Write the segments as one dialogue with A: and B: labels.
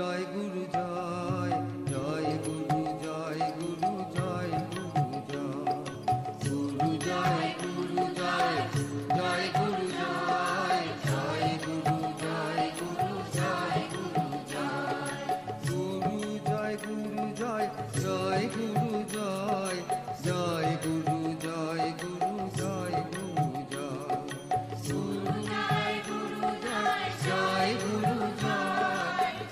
A: জয় গুরু জয়।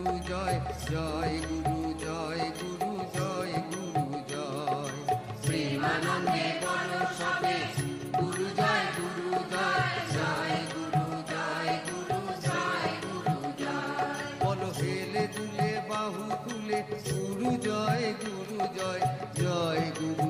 A: গুরু জয় জয় গুরু জয় গুরু জয় গুরু, জয়। সবে, গুরু জয় গুরু জয় জয় গুরু জয় গুরু জয় গুরু জয়। হেলে তুলে বাহু তুলে, গুরু জয় গুরু জয় জয় গুরু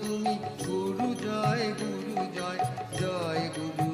A: তুমি গুরু জয় গুরু জয় জয় গুরু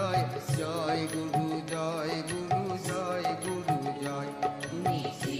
A: জয় জয় গুরু জয় গুরু জয় গুরু জয়। নিশি